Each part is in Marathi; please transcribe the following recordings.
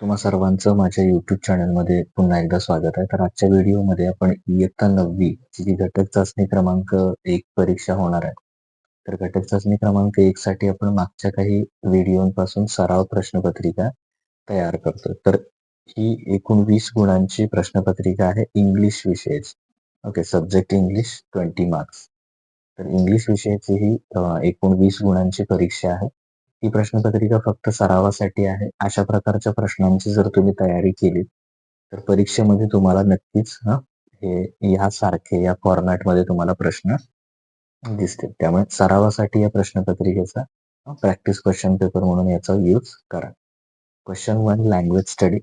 तुम्हा सर्वांचं माझ्या युट्यूब चॅनलमध्ये पुन्हा एकदा स्वागत आहे. तर आजच्या व्हिडिओमध्ये आपण इयत्ता नववी जी घटक चाचणी क्रमांक एक परीक्षा होणार आहे. तर घटक चाचणी क्रमांक एक साठी आपण मागच्या काही व्हिडिओपासून सराव प्रश्नपत्रिका तयार करतो तर ही एकूण वीस गुणांची प्रश्नपत्रिका आहे इंग्लिश विषयाची. Okay subject English twenty marks तर इंग्लिश विषयाची ही एकूण वीस गुणांची परीक्षा आहे. ही प्रश्नपत्रिका फक्त सरावासाठी आहे. अशा प्रकारच्या प्रश्नांची जर तुम्ही तयारी केली तर परीक्षेमध्ये तुम्हाला नक्कीच हे यासारखे या फॉर्मॅटमध्ये तुम्हाला प्रश्न दिसतील. त्यामुळे सरावासाठी या प्रश्नपत्रिकेचा प्रॅक्टिस क्वेश्चन पेपर म्हणून याचा यूज करा. Question one language study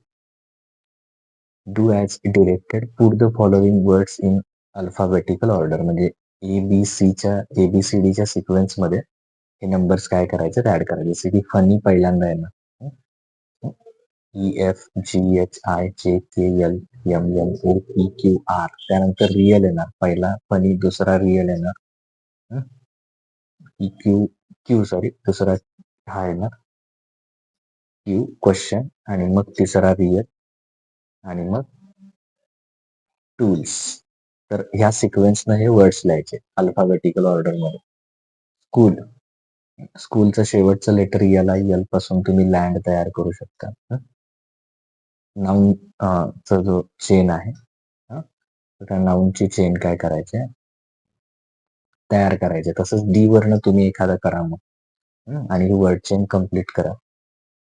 do as directed put the following words in alphabetical order म्हणजे ए बी सीच्या ए बी सी डीच्या सिक्वेन्समध्ये हे नंबर्स काय करायचे? ऍड करायचे. जसे की फनी पहिल्यांदा आहे ना. E F G H I J K L M L O P Q R त्यानंतर रिअल येणार पहिला फनी दुसरा रिअल येणार ई क्यू क्यू सॉरी दुसरा हा येणार क्यू क्वेश्चन आणि मग तिसरा रिअल आणि मग टूल्स तर ह्या सिक्वेन्सनं हे वर्ड्स लिहायचे. अल्फाबेटिकल ऑर्डरमध्ये स्कूल स्कूलचं शेवटचं लेटर एल आय यलपासून तुम्ही लँड तयार करू शकता. नाऊन चा जो चेन आहे त्या नाऊनची चेन काय करायची तयार करायचे तसंच डी वरनं तुम्ही एखादं करा मग. आणि वर्ड चेन कंप्लीट करा.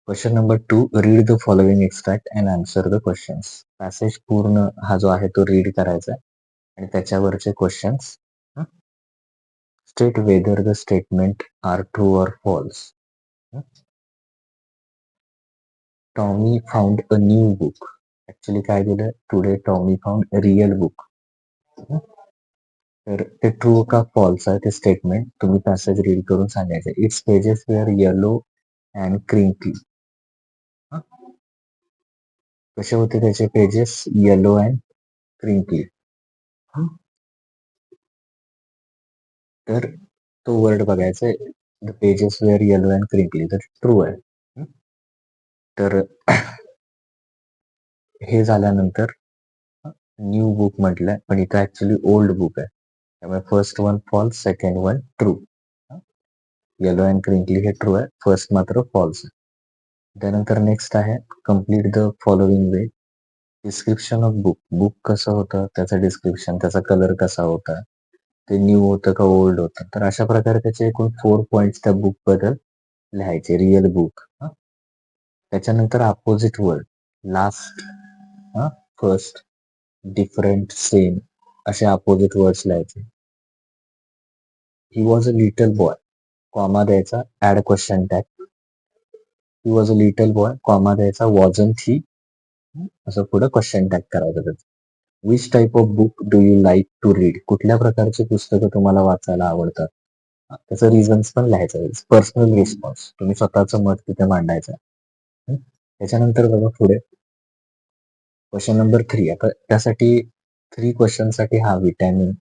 Question number two read the following extract and answer the questions passage पूर्ण हा जो आहे तो रीड करायचा आणि त्याच्यावरचे questions State whether the statement are true or false. Tommy found a new book. Actually काय दिलं today Tommy found a real book तर ते ट्रू का फॉल्स आहे ते स्टेटमेंट तुम्ही पॅसेज रीड करून सांगायचं. Its pages were yellow and crinkly कसे होते त्याचे पेजेस येलो अँड क्रिंकली तर तो वर्ड बघायचा the pages were yellow and crinkly तर ट्रू आहे तर हे झाल्यानंतर न्यू बुक म्हटलंय पण इथं ऍक्च्युली ओल्ड बुक आहे. त्यामुळे first one false second one true yellow and crinkly हे ट्रू आहे. फर्स्ट मात्र फॉल्स आहे. त्यानंतर नेक्स्ट आहे complete the following way description of book book कसं होतं? त्याचं डिस्क्रिप्शन त्याचा कलर कसा होता? ते न्यू होतं का ओल्ड होतं. तर अशा प्रकारे त्याचे एकूण फोर पॉइंट त्या बुकबद्दल लिहायचे रिअल बुक त्याच्यानंतर opposite word last first different same असे अपोजिट वर्ड्स लिहायचे. He was a little boy comma द्यायचा add question tag he was a little boy comma द्यायचा वॉजन थी असं पुढे क्वेश्चन टॅग करायचं त्याचं. Which type of book do you like to read कुठल्या प्रकारची पुस्तकं तुम्हाला वाचायला आवडतात? त्याचं रिझन्स पण लिहायचं पर्सनल रिस्पॉन्स तुम्ही स्वतःचं मत तिथे मांडायचं त्याच्यानंतर बघा पुढे. क्वेश्चन नंबर थ्री आता त्यासाठी थ्री क्वेश्चनसाठी हा vitamin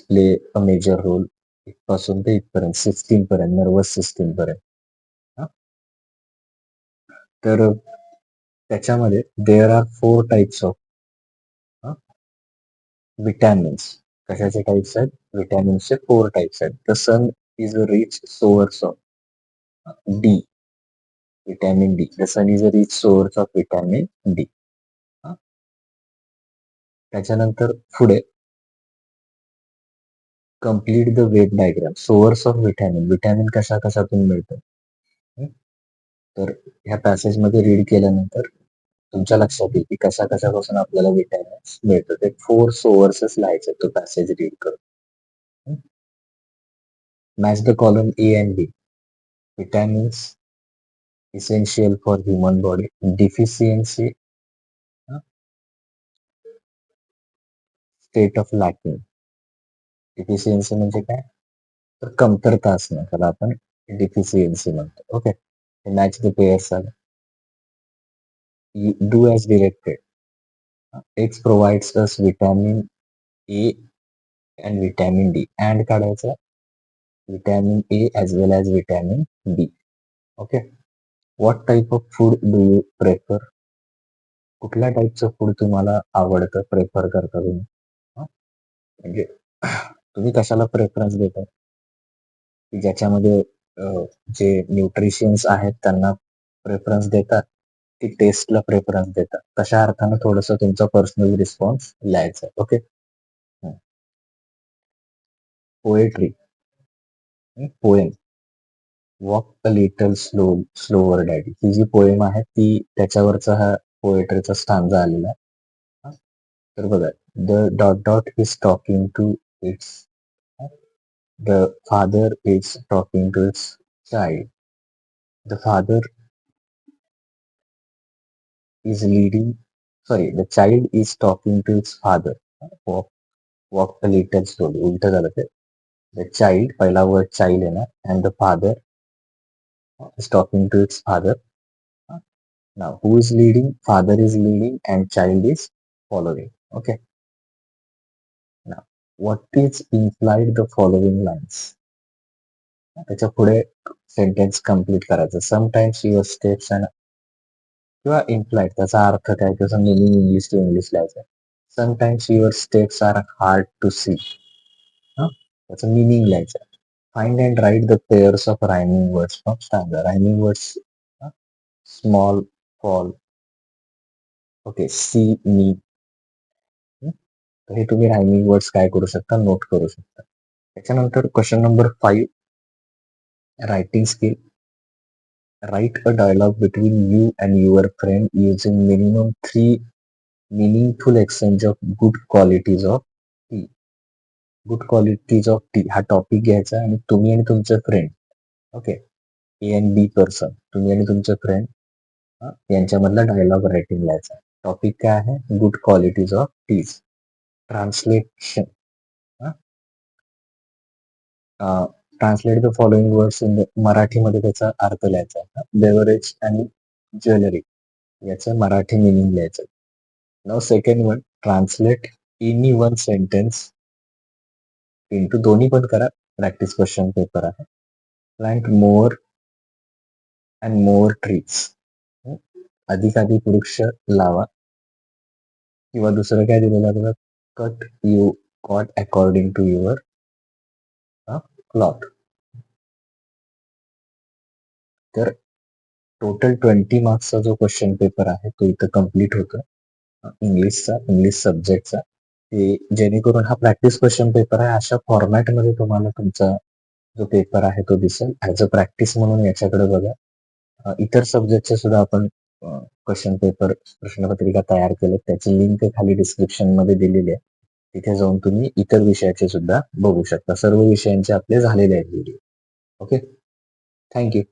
play a major role इथपासून ते इथपर्यंत सिक्स्टीन पर्यंत नर्वस सिस्टीम पर्यंत. तर त्याच्यामध्ये there are four types of vitamins कशाचे टाइप्स आहेत? विटॅमिन्सचे फोर टाइप्स आहेत. The sun is a rich source of D vitamin D the sun is a rich source of vitamin D त्याच्यानंतर पुढे. Complete the web diagram source of vitamin vitamin कशा कशातून मिळतं तर ह्या पॅसेजमध्ये रीड केल्यानंतर तुमच्या लक्षात येईल की कशा कशापासून आपल्याला विटॅमिन्स मिळतो. ते फोर सोर्सेस लिहायचे तो पॅसेज रीड करून. Match the column A and B vitamins essential for human body deficiency state of lacking deficiency म्हणजे काय? तर कमतरता असणं. त्याला आपण डिफिशियन्सी म्हणतो. ओके मॅच द पेयर्स आलं E do as directed. X provides us vitamin A and vitamin D. And काढायचं? Vitamin A as well as vitamin B. Okay. What type of food do you prefer कुठल्या टाईपचं फूड तुम्हाला आवडतं प्रेफर करता तुम्ही? म्हणजे तुम्ही कशाला प्रेफरन्स देता? ज्याच्यामध्ये जे न्यूट्रिशियन्स आहेत त्यांना प्रेफरन्स देतात? ती टेस्टला प्रेफरन्स देतात. तशा अर्थानं थोडंसं तुमचा पर्सनल रिस्पॉन्स लिहायचा okay poetry poem walk a little slow slower daddy ही जी पोएम आहे ती त्याच्यावरचा हा पोएट्रीचा स्टांजा आलेला आहे. तर बघा the dot dot is talking to its the father is talking to its child the father is leading sorry the child is talking to its father walk walk a little slowly उलट झालं ते the child पहिला word child आहे ना and the father is talking to its father now who is leading father is leading and child is following okay now what is implied the following lines त्याच्या पुढे सेंटेन्स कम्प्लीट करायचं समटाइम्स युअर स्टेप्स अँड किंवा इम्प्लाइड त्याचा अर्थ काय? त्याचा मिनिंग इंग्लिश टू इंग्लिश लिहायचं sometimes your steps are hard to see त्याचं मिनिंग लिहायचं find and write the pairs of rhyming words from standard rhyming words small fall okay see me हे? तुम्ही रायमिंग वर्ड्स काय करू शकता? नोट करू शकता. त्याच्यानंतर question number five writing skill write a dialogue between you and your friend using minimum three meaningful exchange of good qualities of tea. Good qualities of tea हा टॉपिक घ्यायचा आणि तुम्ही आणि तुमचे friend okay A and B person तुम्ही आणि तुमचे फ्रेंड यांच्यामधला डायलॉग रायटिंग लिहायचा टॉपिक काय आहे? Good qualities of teas translation translate the following words in मराठीमध्ये त्याचा अर्थ लिहायचा बेवरेज आणि ज्वेलरी याचं मराठी मिनिंग लिहायचं. नाव second one translate any one sentence into दोन्ही पण करा. प्रॅक्टिस क्वेश्चन पेपर आहे. Plant more and more trees अधिकाधिक वृक्ष लावा. किंवा दुसरं काय दिलेलं आपल्याला cut you coat according to your cloth तर टोटल ट्वेंटी मार्क्सचा जो क्वेश्चन पेपर आहे तो इथं कंप्लीट होतो इंग्लिशचा इंग्लिश सब्जेक्टचा ते जेणेकरून हा प्रॅक्टिस क्वेश्चन पेपर आहे अशा फॉर्मॅटमध्ये तुम्हाला तुमचा जो पेपर आहे तो दिसेल. ॲज अ प्रॅक्टिस म्हणून याच्याकडे बघा. इतर सब्जेक्टचे सुद्धा आपण क्वेश्चन पेपर प्रश्नपत्रिका तयार केले त्याची लिंक खाली डिस्क्रिप्शनमध्ये दिलेली आहे. तिथे जाऊन तुम्ही इतर विषयाचे सुद्धा बघू शकता. सर्व विषयांचे आपले झालेले आहेत व्हिडिओ ओके थँक्यू